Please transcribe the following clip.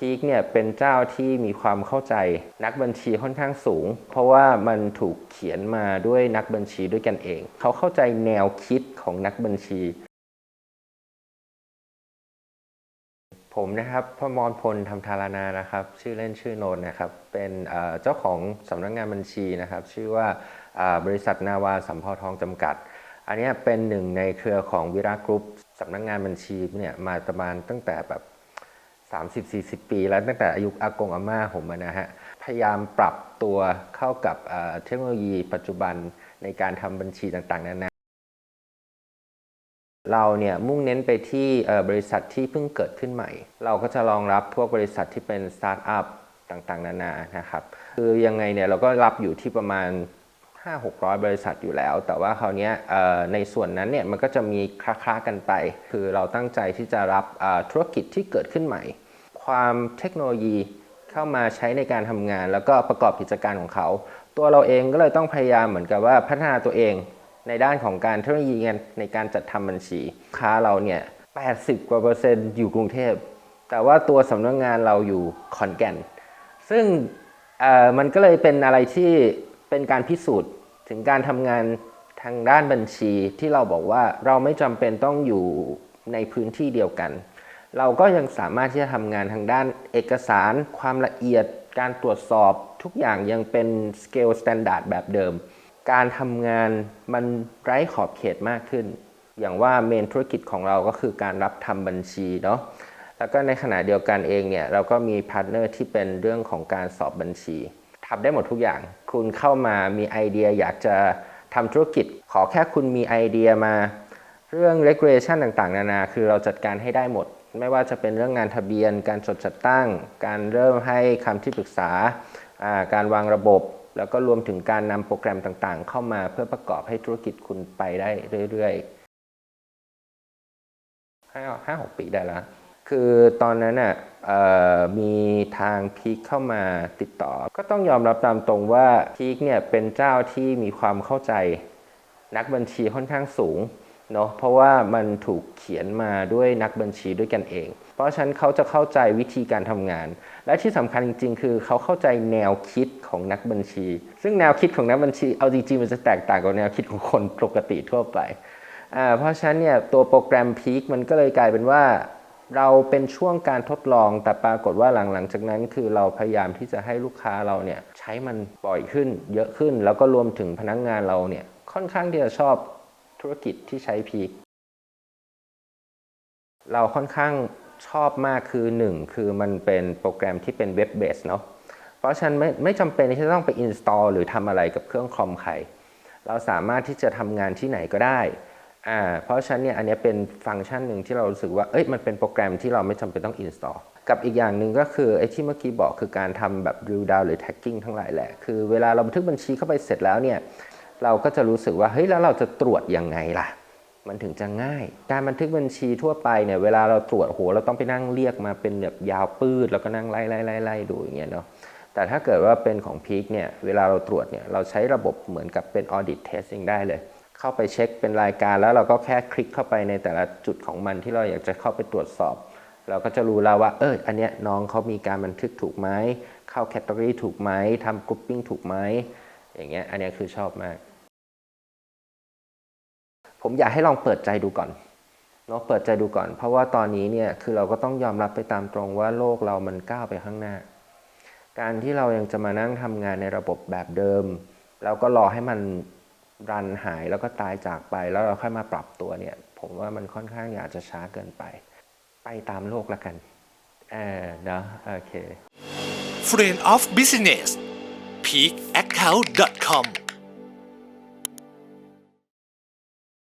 พีคเนี่ยเป็นเจ้าที่มีความเข้าใจนักบัญชีค่อนข้างสูง เพราะว่ามันถูกเขียนมาด้วยนักบัญชีด้วยกันเอง เขาเข้าใจแนวคิดของนักบัญชี ผมนะครับพมรพลทำธารนานะครับ ชื่อเล่นชื่อโนนนะครับ เป็นเจ้าของสำนักงานบัญชีนะครับ ชื่อว่าบริษัทนาวาสัมเภาทองจำกัด อันนี้เป็นหนึ่งในเครือของวิรากรุ๊ปสำนักงานบัญชีเนี่ยมาประมาณตั้งแต่แบบ 30-40 ปี แล้วตั้งแต่อายุอากงอาม่าผมนะฮะพยายามปรับตัวเข้ากับเทคโนโลยีปัจจุบันในการทำบัญชีต่างๆนานาเราเนี่ยมุ่งเน้นไปที่บริษัทที่เพิ่งเกิดขึ้นใหม่ เราก็จะรองรับพวกบริษัทที่เป็นสตาร์ทอัพต่างๆ นานานะครับ คือยังไงเนี่ยเราก็รับอยู่ที่ประมาณ 5-600 บริษัทอยู่แล้ว แต่ว่าคราวนี้ในส่วนนั้นเนี่ยมันก็จะมีคล้าๆกันไป คือเราตั้งใจที่จะรับธุรกิจที่เกิดขึ้นใหม่ ความเทคโนโลยีเข้ามาใช้ในการทำงาน แล้วก็ประกอบกิจการของเขา ตัวเราเองก็เลยต้องพยายามเหมือนกับว่าพัฒนาตัวเองในด้านของการเทคโนโลยีในการจัดทำบัญชี ค้าเราเนี่ย 80 กว่าเปอร์เซ็นต์อยู่กรุงเทพ แต่ว่าตัวสำนักงานเราอยู่ขอนแก่น ซึ่งเอ่อมันก็เลยเป็นอะไรที่เป็นการพิสูจน์ถึงการทำงานทางด้านบัญชีที่เราบอกว่าเราไม่จำเป็นต้องอยู่ในพื้นที่เดียวกัน เราก็ยังสามารถที่จะทำงานทางด้านเอกสาร ความละเอียด การตรวจสอบทุกอย่างยังเป็นสเกลสแตนดาร์ดแบบเดิม การทำงานมันไร้ขอบเขตมากขึ้น อย่างว่าเมนธุรกิจของเราก็คือการรับทำบัญชีเนาะแล้วก็ในขณะเดียวกันเองเนี่ยเราก็มีพาร์ทเนอร์ที่เป็นเรื่องของการสอบบัญชีทำได้หมดทุกอย่าง คุณเข้ามามีไอเดียอยากจะทำธุรกิจ ขอแค่คุณมีไอเดียมา เรื่อง regulation ต่างๆ นานา คือเราจัดการให้ได้หมด ไม่ว่าจะเป็นเรื่องงานทะเบียน การจดจัดตั้ง การเริ่มให้คำที่ปรึกษา การวางระบบ แล้วก็รวมถึงการนำโปรแกรมต่างๆ เข้ามาเพื่อประกอบให้ธุรกิจคุณไปได้เรื่อยๆห้าห้าหกปีได้แล้วคือตอนนั้นน่ะมีทางพีคเข้ามาติดต่อ ก็ต้องยอมรับตามตรงว่าพีคเนี่ยเป็นเจ้าที่มีความเข้าใจ นักบัญชีค่อนข้างสูง เนาะเพราะว่ามันถูกเขียนมาด้วยนักบัญชีด้วยกันเอง เพราะฉะนั้นเขาจะเข้าใจวิธีการทำงาน และที่สำคัญจริง ๆ คือเขาเข้าใจแนวคิดของนักบัญชี ซึ่งแนวคิดของนักบัญชีเอาจริงๆมันจะแตกต่างกับแนวคิดของคนปกติทั่วไปอ่าเพราะฉะนั้นเนี่ยตัวโปรแกรมพีคมันก็เลยกลายเป็นว่า เราเป็นช่วงการทดลองแต่ปรากฏว่าหลังๆจากนั้น คือเราพยายามที่จะให้ลูกค้าเราเนี่ยใช้มันบ่อยขึ้นเยอะขึ้น แล้วก็รวมถึงพนักงานเราเนี่ยค่อนข้างที่จะชอบ ธุรกิจที่ใช้พีคเราค่อนข้างชอบมากคือหนึ่งคือมันเป็นโปรแกรมที่เป็นเว็บเบสเนาะเพราะฉะนั้นไม่ไม่จำเป็นที่จะต้องไป install หรือทำอะไรกับเครื่องคอมใคร เราสามารถที่จะทำงานที่ไหนก็ได้อ่าเพราะฉะนั้นเนี่ยอันนี้เป็นฟังก์ชันหนึ่งที่เรารู้สึกว่าเอ้ยมันเป็นโปรแกรมที่เราไม่จำเป็นต้อง install กับอีกอย่างหนึ่งก็คือไอ้ที่เมื่อกี้บอกคือการทำแบบ drill down หรือ tagging ทั้งหลายแหละ คือเวลาเราบันทึกบัญชีเข้าไปเสร็จแล้วเนี่ย เราก็จะรู้สึกว่าเฮ้ยแล้วเราจะตรวจยังไงล่ะ มันถึงจะง่าย การบันทึกบัญชีทั่วไปเนี่ยเวลาเราตรวจโหเราต้องไปนั่งเรียกมาเป็นแบบยาวปืดแล้วก็นั่งไล่ไล่ไล่ไล่ดูอย่างเงี้ยเนาะแต่ถ้าเกิดว่าเป็นของพีคเนี่ยเวลาเราตรวจเนี่ยเราใช้ระบบเหมือนกับเป็น audit testing ได้เลย เข้าไปเช็คเป็นรายการแล้วเราก็แค่คลิกเข้าไปในแต่ละจุดของมันที่เราอยากจะเข้าไปตรวจสอบ เราก็จะรู้แล้วว่าเอออันเนี้ยน้องเขามีการบันทึกถูกไหมเข้าแคตตาล็อถูกไหมทำกรุ๊ปปิ้งถูกไหมอย่างเงี้ยอันเนี้ยคือชอบมาก ผมอยากให้ลองเปิดใจดูก่อนเนาะเปิดใจดูก่อน เพราะว่าตอนนี้เนี่ยคือเราก็ต้องยอมรับไปตามตรงว่าโลกเรามันก้าวไปข้างหน้า การที่เรายังจะมานั่งทำงานในระบบแบบเดิม แล้วก็รอให้มันรันหายแล้วก็ตายจากไปแล้วเราค่อยมาปรับตัวเนี่ย ผมว่ามันค่อนข้างอยากจะช้าเกินไป ไปตามโลกละกันเออเนาะโอเค Friend of Business peakaccount.com